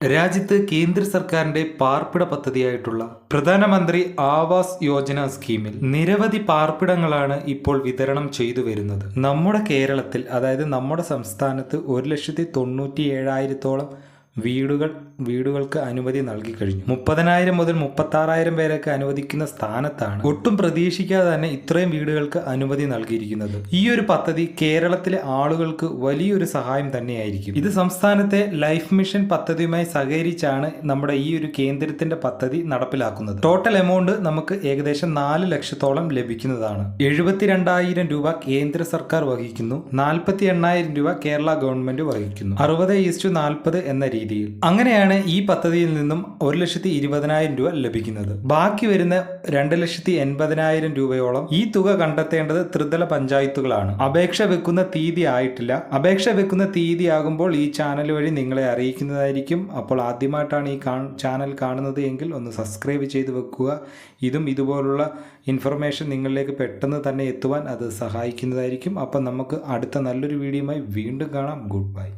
രാജ്യത്ത് കേന്ദ്ര സർക്കാരിന്റെ പാർപ്പിട പദ്ധതിയായിട്ടുള്ള പ്രധാനമന്ത്രി ആവാസ് യോജന സ്കീമിൽ നിരവധി പാർപ്പിടങ്ങളാണ് ഇപ്പോൾ വിതരണം ചെയ്തു വരുന്നത്. നമ്മുടെ കേരളത്തിൽ അതായത് നമ്മുടെ സംസ്ഥാനത്ത് ഒരു ലക്ഷത്തി തൊണ്ണൂറ്റി ഏഴായിരത്തോളം വീടുകൾ വീടുകൾക്ക് അനുമതി നൽകി കഴിഞ്ഞു. മുപ്പതിനായിരം മുതൽ മുപ്പത്താറായിരം പേരൊക്കെ അനുവദിക്കുന്ന സ്ഥാനത്താണ് ഒട്ടും പ്രതീക്ഷിക്കാതെ തന്നെ ഇത്രയും വീടുകൾക്ക് അനുമതി നൽകിയിരിക്കുന്നത്. ഈ ഒരു പദ്ധതി കേരളത്തിലെ ആളുകൾക്ക് വലിയൊരു സഹായം തന്നെയായിരിക്കും. ഇത് സംസ്ഥാനത്തെ ലൈഫ് മിഷൻ പദ്ധതിയുമായി സഹകരിച്ചാണ് നമ്മുടെ ഈ ഒരു കേന്ദ്രത്തിന്റെ പദ്ധതി നടപ്പിലാക്കുന്നത്. ടോട്ടൽ എമൗണ്ട് നമുക്ക് ഏകദേശം നാല് ലക്ഷത്തോളം ലഭിക്കുന്നതാണ്. എഴുപത്തിരണ്ടായിരം രൂപ കേന്ദ്ര സർക്കാർ വഹിക്കുന്നു. നാൽപ്പത്തി എണ്ണായിരം രൂപ കേരള ഗവൺമെന്റ് വഹിക്കുന്നു. അറുപത് ഈസ്റ്റു നാൽപ്പത് എന്ന രീതിയിൽ. അങ്ങനെയാണ് ഈ പദ്ധതിയിൽ നിന്നും ഒരു ലക്ഷത്തി ഇരുപതിനായിരം രൂപ ലഭിക്കുന്നത്. ബാക്കി വരുന്ന രണ്ട് ലക്ഷത്തി എൺപതിനായിരം രൂപയോളം ഈ തുക കണ്ടെത്തേണ്ടത് ത്രിതല പഞ്ചായത്തുകളാണ്. അപേക്ഷ വെക്കുന്ന തീയതി ആയിട്ടില്ല. അപേക്ഷ വെക്കുന്ന തീയതി ആകുമ്പോൾ ഈ ചാനൽ വഴി നിങ്ങളെ അറിയിക്കുന്നതായിരിക്കും. അപ്പോൾ ആദ്യമായിട്ടാണ് ഈ ചാനൽ കാണുന്നത് എങ്കിൽ ഒന്ന് സബ്സ്ക്രൈബ് ചെയ്ത് വെക്കുക. ഇതും ഇതുപോലുള്ള ഇൻഫർമേഷൻ നിങ്ങളിലേക്ക് പെട്ടെന്ന് തന്നെ എത്തുവാൻ അത് സഹായിക്കുന്നതായിരിക്കും. അപ്പം നമുക്ക് അടുത്ത നല്ലൊരു വീഡിയോയുമായി വീണ്ടും കാണാം. Good bye.